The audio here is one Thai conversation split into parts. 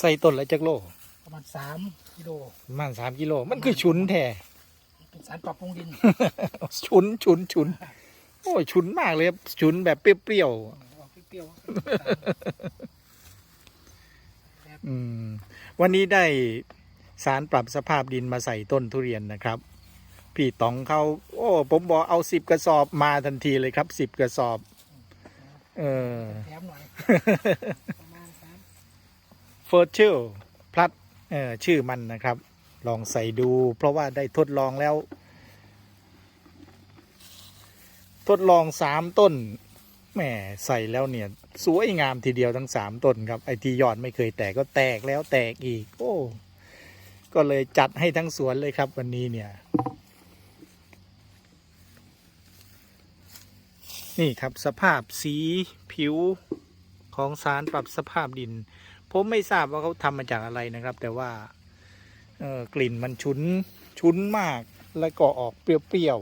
ใส่ต้นละจักโล ประมาณสามกิโลประมาณสามกิโล มันคือฉุนแท้ เป็นสารปรับปรุงดิน ฉุนฉุนฉุน โอ้ยฉุนมากเลยครับฉุนแบบเปรี้ยวออกเปรี้ยวๆอืม วันนี้ได้สารปรับสภาพดินมาใส่ต้นทุเรียนนะครับ พี่ต๋องเขาโอ้ ผมบอกเอาสิบกระสอบมาทันทีเลยครับสิบกระสอบ เออ ๆแถมหน่อยประมาณสาม เฟิร์สชิลพลัดเออชื่อมันนะครับ ลองใส่ดู เพราะว่าได้ทดลองแล้ว ทดลองสามต้นแหมใส่แล้วเนี่ย สวยงามทีเดียวทั้งสามต้นครับไอที่ยอดไม่เคยแตกก็แตกแล้วแตกอีก โอ้ก็เลยจัดให้ทั้งสวนเลยครับวันนี้เนี่ย นี่ครับสภาพสีผิวของสารปรับสภาพดิน ผมไม่ทราบว่าเขาทำมาจากอะไรนะครับ แต่ว่า เออกลิ่นมันชุนชุนมาก แล้วก็ออกเปรี้ยว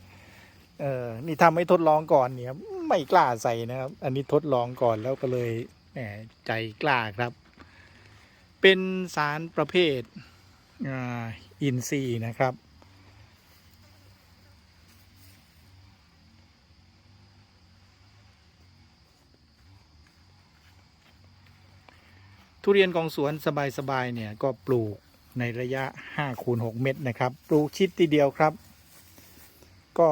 ๆเออนี่ทำให้ทดลองก่อนเนี่ยไม่กล้าใส่นะครับ อันนี้ทดลองก่อนแล้วก็เลยแหมใจกล้าครับ เป็นสารประเภทอ่าอินทรีนะครับ ทุเรียนของสวนสบายๆเนี่ยก็ปลูกในระยะ5คูณ6เมตรนะครับ ปลูกชิดทีเดียวครับ ก็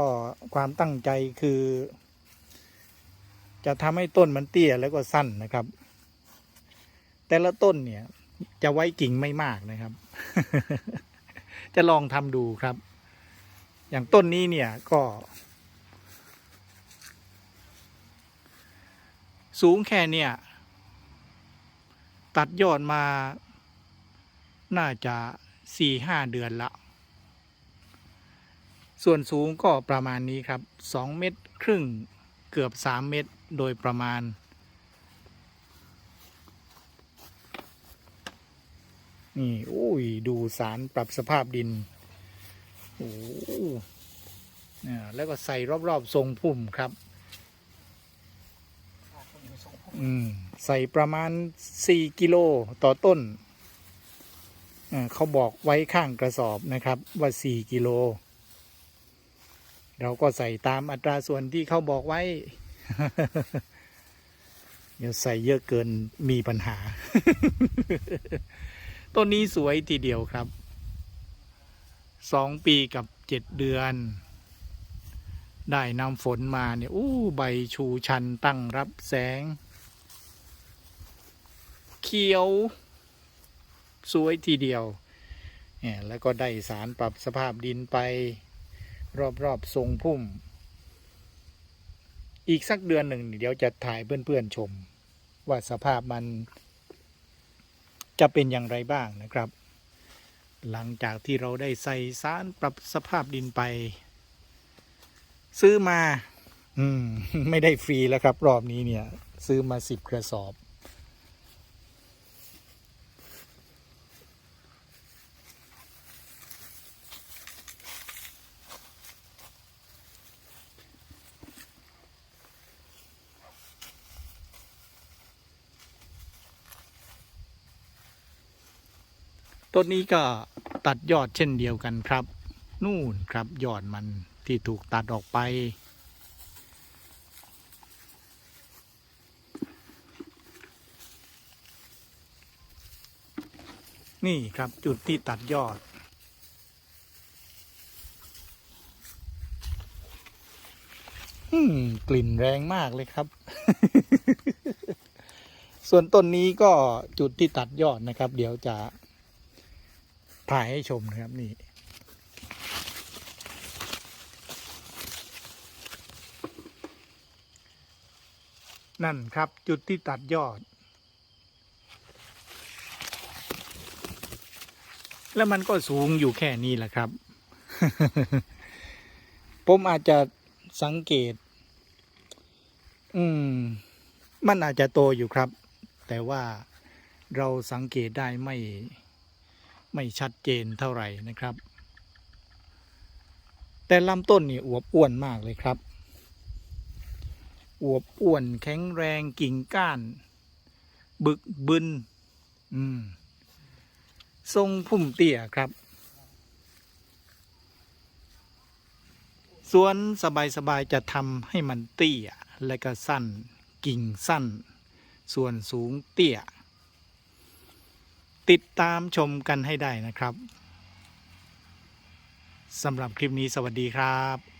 ความตั้งใจคือ จะทำให้ต้นมันเตี้ยแล้วก็สั้นนะครับ แต่ละต้นเนี่ยจะไว้กิ่งไม่มากนะครับ จะลองทำดูครับ อย่างต้นนี้เนี่ยก็ สูงแค่เนี่ย ตัดยอดมา น่าจะสี่ห้าเดือนละ ส่วนสูงก็ประมาณนี้ครับสองเมตรครึ่งเกือบสามเมตรโดยประมาณ นี่โอ้ย ดูสารปรับสภาพดิน โอ้โหเนี่ยแล้วก็ใส่รอบ ๆ ทรงพุ่มครับ อืม ใส่ประมาณ 4 กิโลต่อต้น เขาบอกไว้ข้างกระสอบนะครับว่า 4 กิโล เราก็ใส่ตามอัตราส่วนที่เขาบอกไว้ เดี๋ยวใส่เยอะเกินมีปัญหา ต้นนี้สวยทีเดียวครับ สองปีกับเจ็ดเดือน ได้นำฝนมาเนี่ย อู้ ใบชูชันตั้งรับแสง ขียว สวยทีเดียวเนี่ยแล้วก็ได้สารปรับสภาพดินไป รอบๆทรงพุ่ม อีกสักเดือนหนึ่ง เดี๋ยวจะถ่ายเพื่อนๆชม ว่าสภาพมัน จะเป็นอย่างไรบ้างนะครับ หลังจากที่เราได้ใส่สารปรับสภาพดินไป ซื้อมา อืม ไม่ได้ฟรีแล้วครับ รอบนี้เนี่ย ซื้อมาสิบกระสอบ ต้นนี้ก็ตัดยอดเช่นเดียวกันครับ นู่นครับยอดมันที่ถูกตัดออกไปนี่ครับจุดที่ตัดยอดอืมกลิ่นแรงมากเลยครับ ส่วนต้นนี้ก็จุดที่ตัดยอดนะครับ เดี๋ยวจะ ถ่ายให้ชมนะครับนี่นั่นครับจุดที่ตัดยอด แล้วมันก็สูงอยู่แค่นี้แหละครับ ผมอาจจะสังเกต อืม มันอาจจะโตอยู่ครับ แต่ว่าเราสังเกตได้ไม่ ไม่ชัดเจนเท่าไหร่นะครับ แต่ลำต้นนี่อวบอ้วนมากเลยครับ อวบอ้วนแข็งแรงกิ่งก้าน บึกบึนอืมทรงพุ่มเตี้ยครับสวนสบายๆจะทำให้มันเตี้ย และก็สั้น กิ่งสั้น ส่วนสูงเตี้ย ติดตามชมกันให้ได้นะครับสำหรับคลิปนี้สวัสดีครับ